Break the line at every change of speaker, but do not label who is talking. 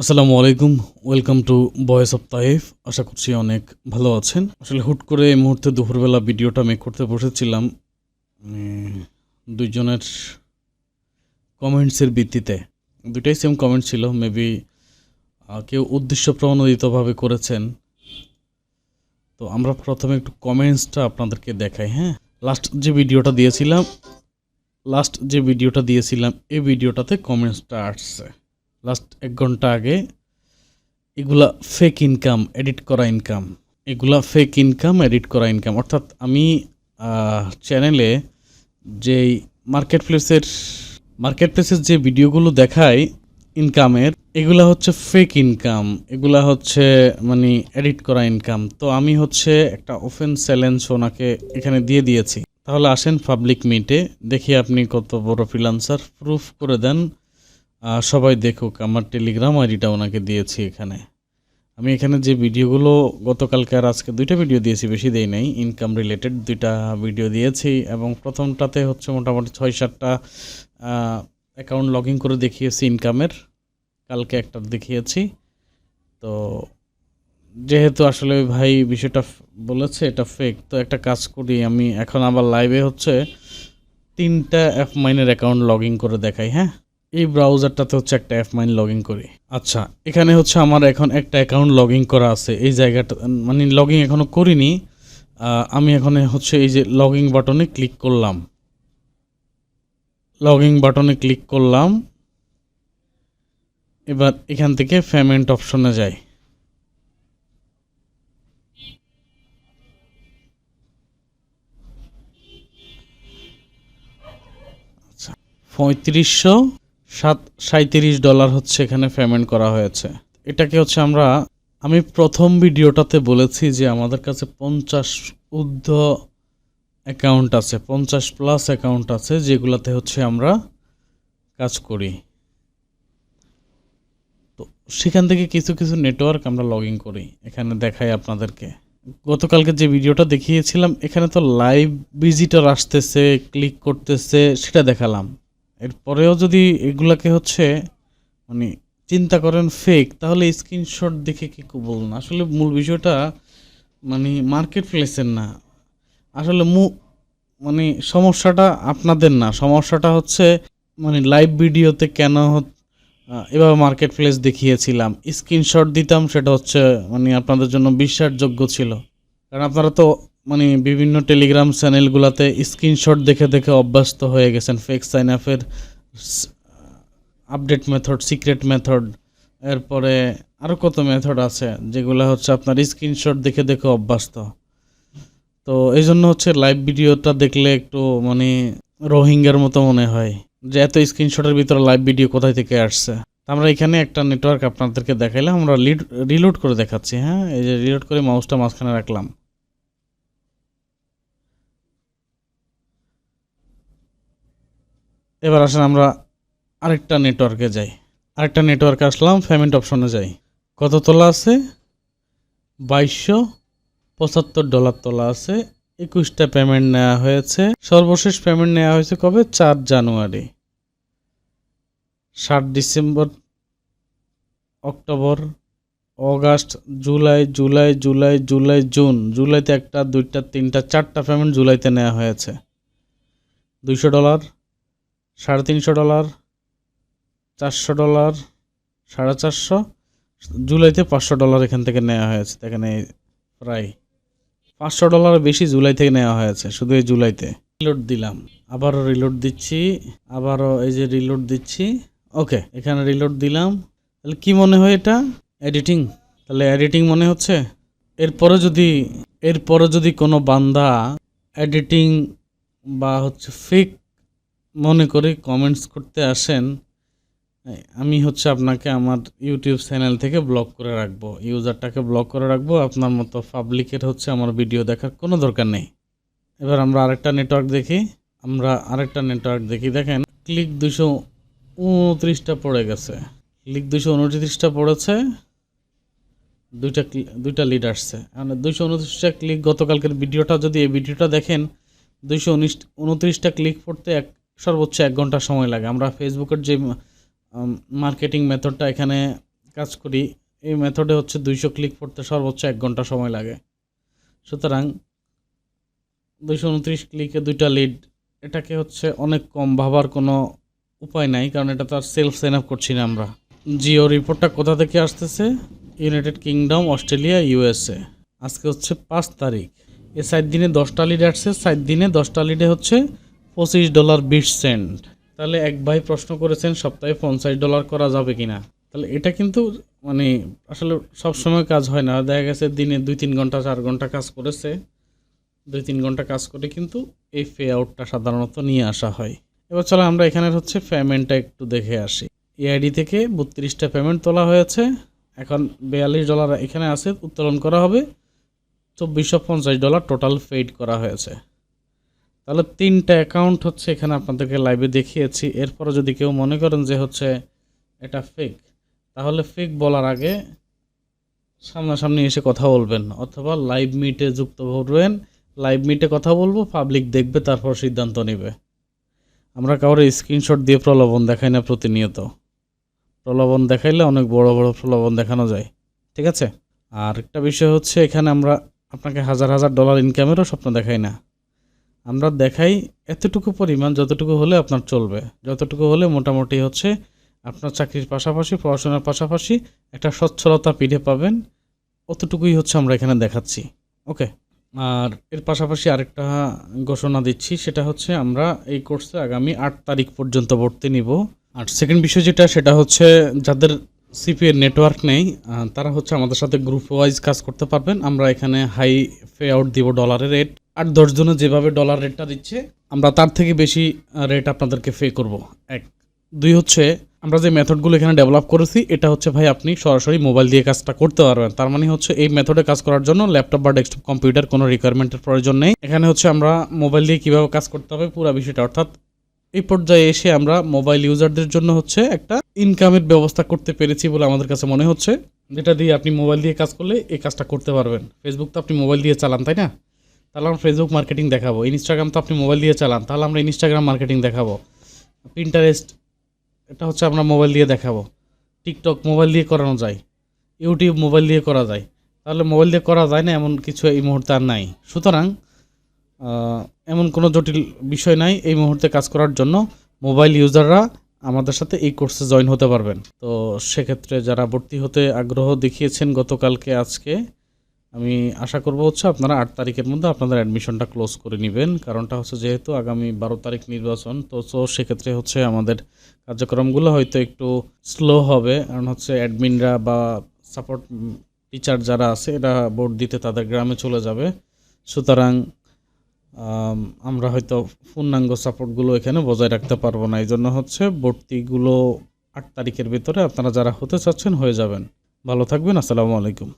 আসসালামু আলাইকুম, welcome to voice of Taif আশা করছি অনেক ভালো আছেন। আসলে হুট করে এই মুহূর্তে দুপুরবেলা ভিডিওটা মেক করতে বসেছিলাম। দুইজনের কমেন্টসের ভিত্তিতে। দুটাই সেম কমেন্ট ছিল মেবি কেউ উদ্দেশ্য প্রণোদিতভাবে করেছেন। তো আমরা প্রথমে একটু কমেন্টসটা আপনাদেরকে দেখাই হ্যাঁ? লাস্ট যে ভিডিওটা দিয়েছিলাম লাস্ট যে ভিডিওটা দিয়েছিলাম, এই ভিডিওটাতে কমেন্টসটা আসছে। লাস্ট এক ঘণ্টা আগে এগুলা ফেক ইনকাম এডিট করা ইনকাম এগুলা ফেক ইনকাম এডিট করা ইনকাম অর্থাৎ আমি চ্যানেলে যেই মার্কেট প্লেসের মার্কেট প্লেসের যে ভিডিওগুলো দেখায় ইনকামের এগুলা হচ্ছে ফেক ইনকাম এগুলা হচ্ছে মানে এডিট করা ইনকাম তো আমি হচ্ছে একটা ওপেন চ্যালেঞ্জ ওনাকে এখানে দিয়ে দিয়েছি। তাহলে আসেন পাবলিক মিটে দেখি আপনি কত বড় ফ্রিলান্সার প্রুফ করে দেন। সবাই দেখুক, আমার টেলিগ্রাম আইডিটা ওনাকে দিয়েছি এখানে। আমি এখানে যে ভিডিওগুলো গতকালকে আর আজকে দুইটা ভিডিও দিয়েছি, বেশি দেই নাই ইনকাম রিলেটেড দুইটা ভিডিও দিয়েছি এবং প্রথমটাতে হচ্ছে মোটামুটি ছয় সাতটা অ্যাকাউন্ট লগ ইন করে দেখিয়েছি ইনকামের কালকে একটা দেখিয়েছি। তো যেহেতু আসলে ভাই বিষয়টা বলেছে, এটা ফেক তো একটা কাজ করি, আমি এখন আবার লাইভে হচ্ছে তিনটা অ্যাপ মাইনের অ্যাকাউন্ট লগ ইন করে দেখাই হ্যাঁ? এই ব্রাউজারটাতে হচ্ছে একটা অ্যাপ মাইন লগ করি। আচ্ছা এখানে হচ্ছে আমার এখন একটা অ্যাকাউন্ট লগ করা আছে। এই জায়গাটা মানে লগ ইন এখনও করিনি আমি এখন হচ্ছে এই যে লগ ইন বাটনে ক্লিক করলাম। লগ ইন বাটনে ক্লিক করলাম। এবার এখান থেকে পেমেন্ট অপশনে যাই। আচ্ছা পঁয়ত্রিশশো সাত সাঁত্রিশ ডলার হচ্ছে এখানে পেমেন্ট করা হয়েছে। এটাকে হচ্ছে আমরা, আমি প্রথম ভিডিওটাতে বলেছি যে আমাদের কাছে পঞ্চাশ ঊর্ধ্ব অ্যাকাউন্ট আছে, পঞ্চাশ প্লাস অ্যাকাউন্ট আছে, যেগুলাতে হচ্ছে আমরা কাজ করি। তো সেখান থেকে কিছু কিছু নেটওয়ার্ক আমরা লগ ইন করি, এখানে দেখাই আপনাদেরকে। গতকালকে যে ভিডিওটা দেখিয়েছিলাম, এখানে তো লাইভ ভিজিটর আসতেছে ক্লিক করতেছে, সেটা দেখালাম। এরপরেও যদি এগুলাকে হচ্ছে মানে চিন্তা করেন ফেক তাহলে স্ক্রিনশট দেখে কি বলুন আসলে মূল বিষয়টা মানে মার্কেট প্লেসের না। আসলে মু মানে সমস্যাটা আপনাদের না। সমস্যাটা হচ্ছে মানে লাইভ ভিডিওতে কেন এভাবে মার্কেট প্লেস দেখিয়েছিলাম। স্ক্রিনশট দিতাম, সেটা হচ্ছে মানে আপনাদের জন্য বিশ্বাসযোগ্য ছিল। কারণ আপনারা তো মানে বিভিন্ন টেলিগ্রাম চ্যানেলগুলোতে স্ক্রিনশট দেখে দেখে অভ্যস্ত হয়ে গেছেন ফেক সাইন আপের আপডেট মেথড সিক্রেট মেথড এরপরে আরও কত মেথড আছে যেগুলো হচ্ছে আপনার স্ক্রিনশট দেখে দেখে অভ্যস্ত। তো এই জন্য হচ্ছে লাইভ ভিডিওটা দেখলে একটু মানে রোহিঙ্গার মতো মনে হয় যে এত স্ক্রিনশটের ভিতরে লাইভ ভিডিও কোথায় থেকে আসছে। আমরা এখানে একটা নেটওয়ার্ক আপনাদেরকে দেখাইলাম, আমরা লিড রিলোড করে দেখাচ্ছি হ্যাঁ? এই যে রিলোড করে মাউসটা মাঝখানে রাখলাম। এবার আসেন আমরা আরেকটা নেটওয়ার্কে যাই। আরেকটা নেটওয়ার্কে আসলাম পেমেন্ট অপশনে যাই। কত তোলা আছে? বাইশশো পঁচাত্তর ডলার তোলা আছে। একুশটা পেমেন্ট নেওয়া হয়েছে। সর্বশেষ পেমেন্ট নেওয়া হয়েছে কবে? চার জানুয়ারি। সাত ডিসেম্বর, অক্টোবর, অগাস্ট, জুলাই জুলাই জুলাই জুলাই, জুন। জুলাইতে একটা, দুইটা, তিনটা, চারটা পেমেন্ট জুলাইতে নেওয়া হয়েছে। দুইশো ডলার সাড়ে তিনশো ডলার, চারশো ডলার, সাড়ে চারশো। জুলাইতে পাঁচশো ডলার এখান থেকে নেওয়া হয়েছে, এখানে প্রায় পাঁচশো ডলার বেশি জুলাই থেকে নেওয়া হয়েছে, শুধু এই জুলাইতে। রিলোড দিলাম, আবারও রিলোড দিচ্ছি, আবারও এই যে রিলোড দিচ্ছি। ওকে এখানে রিলোড দিলাম। তাহলে কি মনে হয় এটা? এডিটিং তাহলে এডিটিং মনে হচ্ছে? এরপরে যদি এরপরে যদি কোনো বান্দা এডিটিং বা হচ্ছে ফেক মনে করে কমেন্টস করতে আসেন আমি হচ্ছে আপনাকে আমার ইউটিউব চ্যানেল থেকে ব্লক করে রাখব। ইউজারটাকে ব্লক করে রাখব, আপনার মতো পাবলিকের হচ্ছে আমার ভিডিও দেখার কোনো দরকার নেই। এবার আমরা আরেকটা নেটওয়ার্ক দেখি, আমরা আরেকটা নেটওয়ার্ক দেখি। দেখেন ক্লিক দুশো উনত্রিশটা পড়ে গেছে। ক্লিক দুশো উনত্রিশটা পড়েছে, দুইটা দুইটা লিড আসছে। মানে দুইশো উনত্রিশটা ক্লিক গতকালকের ভিডিওটা যদি এই ভিডিওটা দেখেন, দুইশো উনিশ, উনত্রিশটা ক্লিক পড়তে এক সর্বোচ্চ এক ঘণ্টা সময় লাগে। আমরা ফেসবুকের যে মার্কেটিং মেথডটা এখানে কাজ করি, এই মেথডে হচ্ছে দুইশো ক্লিক করতে সর্বোচ্চ এক ঘণ্টা সময় লাগে। সুতরাং দুইশো উনত্রিশ ক্লিকে দুইটা লিড এটাকে হচ্ছে অনেক কম ভাবার কোনো উপায় নাই, কারণ এটা তো আর সেলফ সাইন আপ করছি না আমরা। জিও রিপোর্টটা কোথা থেকে আসতেছে? ইউনাইটেড কিংডম অস্ট্রেলিয়া ইউএসএ আজকে হচ্ছে পাঁচ তারিখ। এ সাত দিনে দশটা লিড আসছে, সাত দিনে দশটা লিডে হচ্ছে পঁচিশ ডলার বিশ সেন্ট। তাহলে এক ভাই প্রশ্ন করেছেন, সপ্তাহে পঞ্চাশ ডলার করা যাবে কিনা? তাহলে এটা কিন্তু মানে আসলে সব সময় কাজ হয় না। দেখা গেছে দিনে দুই তিন ঘণ্টা, চার ঘণ্টা কাজ করেছে। দুই তিন ঘণ্টা কাজ করে কিন্তু এই পে আউটটা সাধারণত নিয়ে আসা হয়। এবার চলো আমরা এখানের হচ্ছে পেমেন্টটা একটু দেখে আসি। এআইডি থেকে বত্রিশটা পেমেন্ট তোলা হয়েছে। এখন বিয়াল্লিশ ডলার এখানে আছে, উত্তোলন করা হবে। চব্বিশশো পঞ্চাশ ডলার টোটাল পেইড করা হয়েছে। তাহলে তিনটা অ্যাকাউন্ট হচ্ছে এখানে আপনাদেরকে লাইভে দেখিয়েছি। এরপরে যদি কেউ মনে করেন যে হচ্ছে এটা ফেক তাহলে ফেক বলার আগে সামনাসামনি এসে কথা বলবেন, অথবা লাইভ মিটে যুক্ত করবেন লাইভ মিটে কথা বলব পাবলিক দেখবে, তারপর সিদ্ধান্ত নেবে। আমরা কাউরে স্ক্রিনশট দিয়ে প্রলোভন দেখাই না প্রতিনিয়ত। প্রলোভন দেখাইলে অনেক বড় বড় প্রলোভন দেখানো যায়। ঠিক আছে? আর একটা বিষয় হচ্ছে এখানে আমরা আপনাকে হাজার হাজার ডলার ইনকামেরও স্বপ্ন দেখাই না। আমরা দেখাই এতটুকু পরিমাণ, যতটুকু হলে আপনার চলবে। যতটুকু হলে মোটামুটি হচ্ছে আপনার চাকরির পাশাপাশি, পড়াশোনার পাশাপাশি একটা সচ্ছলতা পিঠে পাবেন। অতটুকুই হচ্ছে আমরা এখানে দেখাচ্ছি। ওকে? আর এর পাশাপাশি আরেকটা ঘোষণা দিচ্ছি, সেটা হচ্ছে আমরা এই কোর্সে আগামী আট তারিখ পর্যন্ত ভর্তি নিব। আর সেকেন্ড বিষয় যেটা, সেটা হচ্ছে যাদের সিপিএর নেটওয়ার্ক নেই তারা হচ্ছে আমাদের সাথে গ্রুপ ওয়াইজ কাজ করতে পারবেন। আমরা এখানে হাই পে আউট দিব ডলারের রেট আর দশজনে যেভাবে ডলার রেটটা দিচ্ছে, আমরা তার থেকে বেশি রেট আপনাদেরকে পে করব। এক। দুই হচ্ছে, আমরা যে মেথডগুলো এখানে ডেভেলপ করেছি, এটা হচ্ছে ভাই আপনি সরাসরি মোবাইল দিয়ে কাজটা করতে পারবেন। তার মানে হচ্ছে এই মেথডে কাজ করার জন্য ল্যাপটপ বা ডেস্কটপ কম্পিউটার কোনো রিকোয়ারমেন্টের প্রয়োজন নেই। এখানে হচ্ছে আমরা মোবাইল দিয়ে কীভাবে কাজ করতে হবে, পুরো বিষয়টা। অর্থাৎ এই পর্যায়ে এসে আমরা মোবাইল ইউজারদের জন্য হচ্ছে একটা ইনকামের ব্যবস্থা করতে পেরেছি বলে আমাদের কাছে মনে হচ্ছে। যেটা দিয়ে আপনি মোবাইল দিয়ে কাজ করলে এই কাজটা করতে পারবেন। ফেসবুক তো আপনি মোবাইল দিয়ে চালান, তাই না? তাহলে আমরা ফেসবুক মার্কেটিং দেখাবো। ইনস্টাগ্রাম তো আপনি মোবাইল দিয়ে চালান, তাহলে আমরা ইনস্টাগ্রাম মার্কেটিং দেখাবো। পিন্টারেস্ট এটা হচ্ছে আমরা মোবাইল দিয়ে দেখাবো। টিকটক মোবাইল দিয়ে করানো যায়। ইউটিউব মোবাইল দিয়ে করা যায়। তাহলে মোবাইল দিয়ে করা যায় না, এমন কিছু এই মুহূর্তে আর নাই। সুতরাং এমন কোনো জটিল বিষয় নাই এই মুহূর্তে কাজ করার জন্য মোবাইল ইউজাররা আমাদের সাথে এই কোর্সে জয়েন হতে পারবেন। তো সেক্ষেত্রে যারা ভর্তি হতে আগ্রহ দেখিয়েছেন গতকালকে, আজকে আমি আশা করব হচ্ছে আপনারা আট তারিখের মধ্যে আপনাদের অ্যাডমিশনটা ক্লোজ করে নেবেন। কারণটা হচ্ছে যেহেতু আগামী বারো তারিখ নির্বাচন, তো তো সেক্ষেত্রে হচ্ছে আমাদের কার্যক্রমগুলো হয়তো একটু স্লো হবে। কারণ হচ্ছে অ্যাডমিনরা বা সাপোর্ট টিচার যারা আছে, এরা ভোট দিতে তাদের গ্রামে চলে যাবে। সুতরাং আমরা হয়তো পূর্ণাঙ্গ সাপোর্টগুলো এখানে বজায় রাখতে পারব না। এই জন্য হচ্ছে ভর্তিগুলো আট তারিখের ভিতরে আপনারা যারা হতে চাচ্ছেন হয়ে যাবেন। ভালো থাকবেন, আসসালামু আলাইকুম।